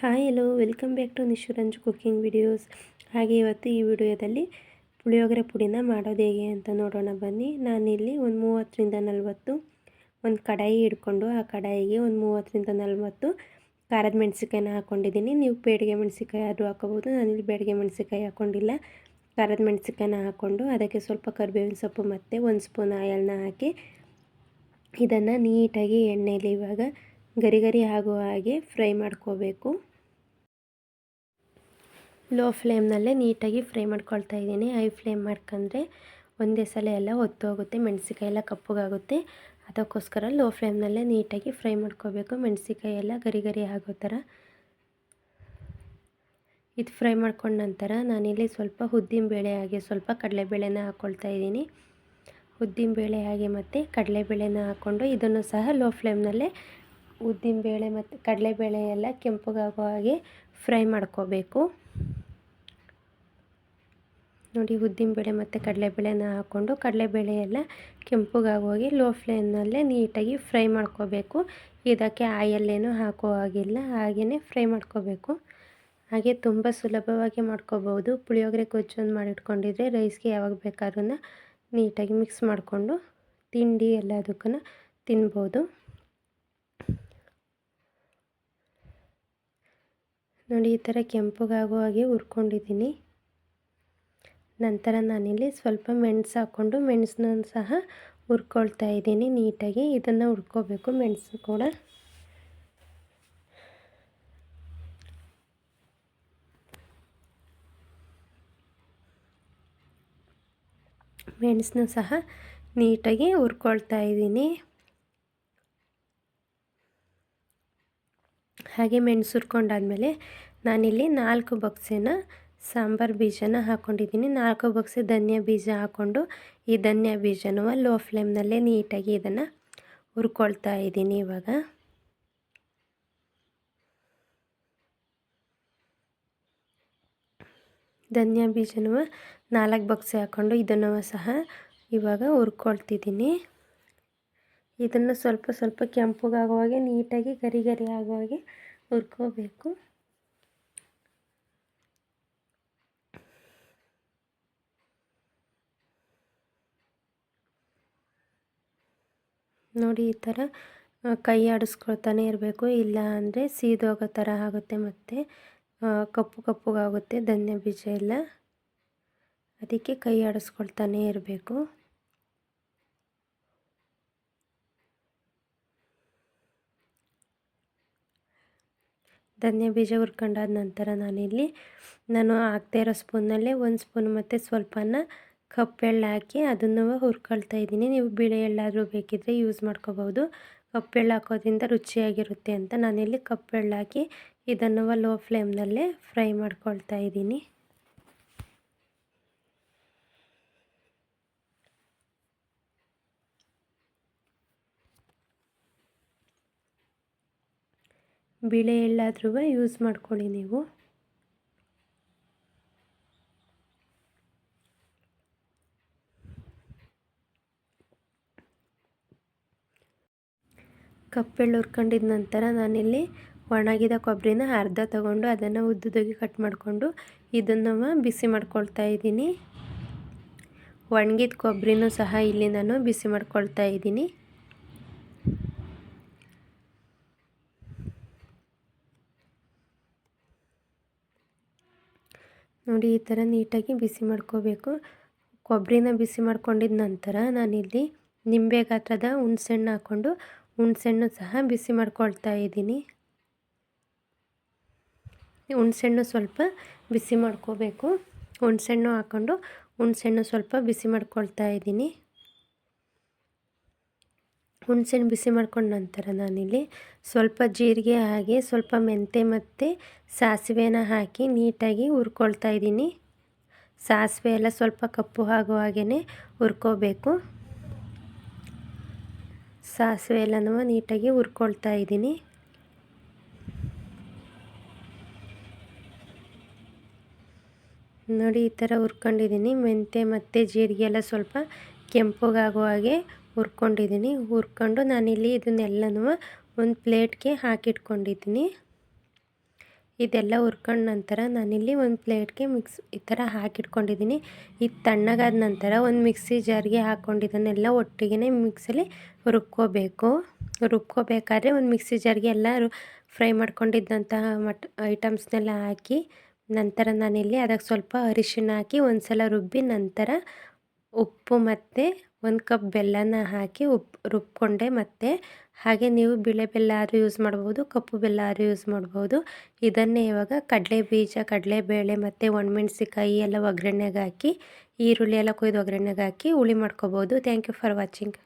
Hi hello welcome back to Nishuranj cooking videos ಹಾಗೆ ಇವತ್ತು ಈ ವಿಡಿಯೋದಲ್ಲಿ ಪುಳಿಯೋಗರೆ ಪುಡಿನ ಮಾಡೋದು ಹೇಗೆ ಅಂತ ನೋಡೋಣ ಬನ್ನಿ. ನಾನಿಲ್ಲಿ ಒಂದು ಮೂವತ್ತರಿಂದ ನಲವತ್ತು, ಒಂದು ಕಡಾಯಿ ಹಿಡ್ಕೊಂಡು ಆ ಕಡಾಯಿಗೆ ಒಂದು ಮೂವತ್ತರಿಂದ ನಲವತ್ತು ಖಾರದ ಮೆಣಸಿಕಾಯಿನ ಹಾಕ್ಕೊಂಡಿದ್ದೀನಿ ನೀವು ಬೇಡಿಗೆ ಮೆಣಸಿಕಾಯಿ ಅದು ಹಾಕೋಬೋದು ನಾನಿಲ್ಲಿ ಬೇಡಿಗೆ ಮೆಣಸಿಕಾಯಿ ಹಾಕ್ಕೊಂಡಿಲ್ಲ ಖಾರದ ಮೆಣಸಿಕಾಯಿನ ಹಾಕ್ಕೊಂಡು ಅದಕ್ಕೆ ಸ್ವಲ್ಪ ಕರಿಬೇವಿನ ಸೊಪ್ಪು ಮತ್ತು ಒಂದು ಸ್ಪೂನ್ ಆಯಲ್ನ ಹಾಕಿ ಇದನ್ನು ನೀಟಾಗಿ ಎಣ್ಣೆಯಲ್ಲಿ ಇವಾಗ ಗರಿ ಗರಿ ಆಗುವ ಹಾಗೆ ಫ್ರೈ ಮಾಡ್ಕೋಬೇಕು. ಲೋ ಫ್ಲೇಮ್ನಲ್ಲೇ ನೀಟಾಗಿ ಫ್ರೈ ಮಾಡ್ಕೊಳ್ತಾ ಇದ್ದೀನಿ. ಹೈ ಫ್ಲೇಮ್ ಮಾಡ್ಕೊಂಡ್ರೆ ಒಂದೇ ಸಲ ಎಲ್ಲ ಹೊತ್ತೋಗುತ್ತೆ ಮೆಣಸಿಕಾಯಿ ಎಲ್ಲ ಕಪ್ಪಗಾಗುತ್ತೆ. ಅದಕ್ಕೋಸ್ಕರ ಲೋ ಫ್ಲೇಮ್ನಲ್ಲೇ ನೀಟಾಗಿ ಫ್ರೈ ಮಾಡ್ಕೋಬೇಕು. ಮೆಣಸಿಕಾಯಿ ಎಲ್ಲ ಗರಿ ಗರಿ ಆಗೋ ಥರ. ಇದು ಫ್ರೈ ಮಾಡ್ಕೊಂಡ ನಂತರ ನಾನಿಲ್ಲಿ ಸ್ವಲ್ಪ ಉದ್ದಿನಬೇಳೆ ಹಾಗೆ ಸ್ವಲ್ಪ ಕಡಲೆಬೇಳೆನ ಹಾಕ್ಕೊಳ್ತಾ ಇದ್ದೀನಿ. ಉದ್ದಿನಬೇಳೆ ಹಾಗೆ ಮತ್ತು ಕಡಲೆಬೇಳೆನ ಹಾಕ್ಕೊಂಡು ಇದನ್ನು ಸಹ ಲೋ ಫ್ಲೇಮ್ನಲ್ಲೇ ಉದ್ದಿನಬೇಳೆ ಮತ್ತು ಕಡಲೆಬೇಳೆ ಎಲ್ಲ ಕೆಂಪಗಾಗೋ ಹಾಗೆ ಫ್ರೈ ಮಾಡ್ಕೋಬೇಕು. ನೋಡಿ ಉದ್ದಿನ ಬೇಳೆ ಮತ್ತು ಕಡಲೆಬೇಳೆನ ಹಾಕ್ಕೊಂಡು ಕಡಲೆಬೇಳೆ ಎಲ್ಲ ಹೋಗಿ ಲೋ ಫ್ಲೇಮ್ನಲ್ಲೇ ನೀಟಾಗಿ ಫ್ರೈ ಮಾಡ್ಕೋಬೇಕು. ಇದಕ್ಕೆ ಆಯಲ್ಲೇನೂ ಹಾಕೋ ಹಾಗಿಲ್ಲ ಹಾಗೆಯೇ ಫ್ರೈ ಮಾಡ್ಕೋಬೇಕು. ಹಾಗೆ ತುಂಬ ಸುಲಭವಾಗಿ ಮಾಡ್ಕೋಬೋದು. ಪುಳಿಯೋಗರೆ ಗೊಜ್ಜೊಂದು ಮಾಡಿಟ್ಕೊಂಡಿದ್ರೆ ರೈಸ್ಗೆ ಯಾವಾಗ ಬೇಕಾದ್ರೂ ನೀಟಾಗಿ ಮಿಕ್ಸ್ ಮಾಡಿಕೊಂಡು ತಿಂಡಿ ಎಲ್ಲದಕ್ಕೂ ತಿನ್ಬೋದು. ನೋಡಿ ಈ ಥರ ಕೆಂಪಗಾಗೋ ಹಾಗೆ ಹುರ್ಕೊಂಡಿದ್ದೀನಿ. ನಂತರ ನಾನಿಲ್ಲಿ ಸ್ವಲ್ಪ ಮೆಣಸು ಹಾಕ್ಕೊಂಡು ಮೆಣಸನ್ನ ಸಹ ಹುರ್ಕೊಳ್ತಾ ಇದ್ದೀನಿ ನೀಟಾಗಿ. ಇದನ್ನು ಹುರ್ಕೋಬೇಕು ಮೆಣಸು ಕೂಡ. ಮೆಣಸನ್ನು ಸಹ ನೀಟಾಗಿ ಹುರ್ಕೊಳ್ತಾ ಇದ್ದೀನಿ. ಹಾಗೆ ಮೆಣಸು ಹುರ್ಕೊಂಡಾದ್ಮೇಲೆ ನಾನಿಲ್ಲಿ ನಾಲ್ಕು ಬಕ್ಸೆನ ಸಾಂಬಾರು ಬೀಜನ ಹಾಕ್ಕೊಂಡಿದ್ದೀನಿ ನಾಲ್ಕು ಬಾಕ್ಸ್ ಧನಿಯಾ ಬೀಜ ಹಾಕ್ಕೊಂಡು ಈ ಧನಿಯಾ ಬೀಜನೂ ಲೋ ಫ್ಲೇಮ್ನಲ್ಲೇ ನೀಟಾಗಿ ಇದನ್ನು ಹುರ್ಕೊಳ್ತಾ ಇದ್ದೀನಿ ಇವಾಗ. ಧನಿಯಾ ಬೀಜನೂ ನಾಲ್ಕು ಬಾಕ್ಸ್ ಹಾಕ್ಕೊಂಡು ಇದನ್ನು ಸಹ ಇವಾಗ ಹುರ್ಕೊಳ್ತಿದ್ದೀನಿ. ಇದನ್ನು ಸ್ವಲ್ಪ ಸ್ವಲ್ಪ ಕೆಂಪಗಾಗುವಾಗೆ ನೀಟಾಗಿ ಗರಿ ಗರಿ ಆಗುವಾಗೆ ಹುರ್ಕೋಬೇಕು. ನೋಡಿ ಈ ಥರ ಕೈ ಆಡಿಸ್ಕೊಳ್ತಾನೆ ಇರಬೇಕು. ಇಲ್ಲ ಅಂದರೆ ಸೀದೋಗೋ ಥರ ಆಗುತ್ತೆ ಮತ್ತು ಕಪ್ಪು ಕಪ್ಪುಗಾಗುತ್ತೆ ಧನ್ಯ ಬೀಜ ಎಲ್ಲ. ಅದಕ್ಕೆ ಕೈ ಆಡಿಸ್ಕೊಳ್ತಾನೆ ಇರಬೇಕು. ಧನ್ಯ ಬೀಜ ಹುರ್ಕೊಂಡಾದ ನಂತರ ನಾನಿಲ್ಲಿ, ನಾನು ಹಾಕ್ತಾ ಇರೋ ಸ್ಪೂನಲ್ಲೇ ಒಂದು ಸ್ಪೂನ್ ಮತ್ತು ಸ್ವಲ್ಪನ ಕಪ್ಪೆಳ್ಳು ಹಾಕಿ ಅದನ್ನು ಹುರ್ಕೊಳ್ತಾ ಇದ್ದೀನಿ. ನೀವು ಬಿಳಿ ಎಳ್ಳಾದರೂ ಬೇಕಿದ್ದರೆ ಯೂಸ್ ಮಾಡ್ಕೋಬೋದು ಕಪ್ಪೆಳ್ಳು ಹಾಕೋದ್ರಿಂದ ರುಚಿಯಾಗಿರುತ್ತೆ ಅಂತ ನಾನಿಲ್ಲಿ ಕಪ್ಪೆಳ್ಳು ಹಾಕಿ ಇದನ್ನು ಲೋ ಫ್ಲೇಮ್ನಲ್ಲೇ ಫ್ರೈ ಮಾಡ್ಕೊಳ್ತಾ ಇದ್ದೀನಿ. ಬಿಳಿ ಎಳ್ಳಾದ್ರೂ ಯೂಸ್ ಮಾಡ್ಕೊಳ್ಳಿ ನೀವು. ಕಪ್ಪೆಳ್ಳು ಹುರ್ಕೊಂಡಿದ ನಂತರ ನಾನಿಲ್ಲಿ ಒಣಗಿದ ಕೊಬ್ಬರಿನ ಅರ್ಧ ತಗೊಂಡು ಅದನ್ನು ಉದ್ದುದಾಗಿ ಕಟ್ ಮಾಡಿಕೊಂಡು ಇದನ್ನು ಬಿಸಿ ಮಾಡ್ಕೊಳ್ತಾ ಇದ್ದೀನಿ. ಒಣಗಿದ ಕೊಬ್ಬರಿನೂ ಸಹ ಇಲ್ಲಿ ನಾನು ಬಿಸಿ ಮಾಡ್ಕೊಳ್ತಾ ಇದ್ದೀನಿ. ನೋಡಿ ಈ ಥರ ನೀಟಾಗಿ ಬಿಸಿ ಮಾಡ್ಕೋಬೇಕು. ಕೊಬ್ಬರಿನ ಬಿಸಿ ಮಾಡ್ಕೊಂಡಿದ ನಂತರ ನಾನಿಲ್ಲಿ ನಿಂಬೆ ಗಾತ್ರದ ಹುಣ್ಸೆಹಣ್ಣು ಹಾಕ್ಕೊಂಡು ಹುಣ್ಸೆಹಣ್ಣು ಸಹ ಬಿಸಿ ಮಾಡ್ಕೊಳ್ತಾ ಇದ್ದೀನಿ. ಹುಣ್ಸೆಹಣ್ಣು ಸ್ವಲ್ಪ ಬಿಸಿ ಮಾಡ್ಕೋಬೇಕು. ಹುಣ್ಸೆಹಣ್ಣು ಹಾಕ್ಕೊಂಡು ಹುಣ್ಸೆಹಣ್ಣು ಸ್ವಲ್ಪ ಬಿಸಿ ಮಾಡ್ಕೊಳ್ತಾ ಇದ್ದೀನಿ. ಹುಣ್ಸೆಹಣ್ಣು ಬಿಸಿ ಮಾಡ್ಕೊಂಡ ನಂತರ ನಾನಿಲ್ಲಿ ಸ್ವಲ್ಪ ಜೀರಿಗೆ ಹಾಗೆ ಸ್ವಲ್ಪ ಮೆಂತೆ ಮತ್ತು ಸಾಸಿವೆನ ಹಾಕಿ ನೀಟಾಗಿ ಹುರ್ಕೊಳ್ತಾ ಇದ್ದೀನಿ. ಸಾಸಿವೆ ಎಲ್ಲ ಸ್ವಲ್ಪ ಕಪ್ಪು ಆಗೋ ಹಾಗೆಯೇ ಹುರ್ಕೋಬೇಕು. ಸಾಸಿವೆ ಎಲ್ಲನೂ ನೀಟಾಗಿ ಹುರ್ಕೊಳ್ತಾ ಇದ್ದೀನಿ. ನೋಡಿ, ಈ ಥರ ಹುರ್ಕೊಂಡಿದ್ದೀನಿ. ಮೆಂತೆ ಮತ್ತು ಜೀರಿಗೆ ಎಲ್ಲ ಸ್ವಲ್ಪ ಕೆಂಪಗಾಗೋ ಹಾಗೆ ಹುರ್ಕೊಂಡಿದ್ದೀನಿ. ಹುರ್ಕೊಂಡು ನಾನಿಲ್ಲಿ ಇದನ್ನೆಲ್ಲನೂ ಒಂದು ಪ್ಲೇಟ್ಗೆ ಹಾಕಿಟ್ಕೊಂಡಿದ್ದೀನಿ. ಇದೆಲ್ಲ ಹುರ್ಕೊಂಡ ನಂತರ ನಾನಿಲ್ಲಿ ಒಂದು ಪ್ಲೇಟ್ಗೆ ಮಿಕ್ಸ್ ಈ ಥರ ಹಾಕಿಟ್ಕೊಂಡಿದ್ದೀನಿ. ಇದು ತಣ್ಣಗಾದ ನಂತರ ಒಂದು ಮಿಕ್ಸಿ ಜಾರ್ಗೆ ಹಾಕ್ಕೊಂಡಿದ್ದನ್ನೆಲ್ಲ ಒಟ್ಟಿಗೆ ಮಿಕ್ಸಲ್ಲಿ ರುಬ್ಕೋಬೇಕು. ರುಬ್ಕೋಬೇಕಾದ್ರೆ ಒಂದು ಮಿಕ್ಸಿ ಜಾರ್ಗೆ ಎಲ್ಲ ಫ್ರೈ ಮಾಡ್ಕೊಂಡಿದ್ದಂತಹ ಮಟ್ ಐಟಮ್ಸ್ನೆಲ್ಲ ಹಾಕಿ ನಂತರ ನಾನಿಲ್ಲಿ ಅದಕ್ಕೆ ಸ್ವಲ್ಪ ಅರಿಶಿಣ ಹಾಕಿ ಒಂದು ಸಲ ರುಬ್ಬಿ ನಂತರ ಉಪ್ಪು ಮತ್ತು ಒಂದು ಕಪ್ ಬೆಲ್ಲನ ಹಾಕಿ ಉಪ್ಪು ರುಬ್ಕೊಂಡೆ ಮತ್ತು ಹಾಗೆ ನೀವು ಬಿಳೆ ಬೆಲ್ಲ ಆದರೂ ಯೂಸ್ ಮಾಡ್ಬೋದು, ಕಪ್ಪು ಬೆಲ್ಲ ಆದರೂ ಯೂಸ್ ಮಾಡ್ಬೋದು. ಇದನ್ನೇ ಇವಾಗ ಕಡಲೆ ಬೀಜ, ಕಡಲೆಬೇಳೆ ಮತ್ತು ಒಣಮೆಣ್ಸಿಕಾಯಿ ಎಲ್ಲ ಒಗ್ಗರಣೆಗೆ ಹಾಕಿ, ಈರುಳ್ಳಿ ಎಲ್ಲ ಕೊಯ್ದು ಒಗ್ಗರಣೆಗೆ ಹಾಕಿ ಹುಳಿ ಮಾಡ್ಕೋಬೋದು. Thank you for watching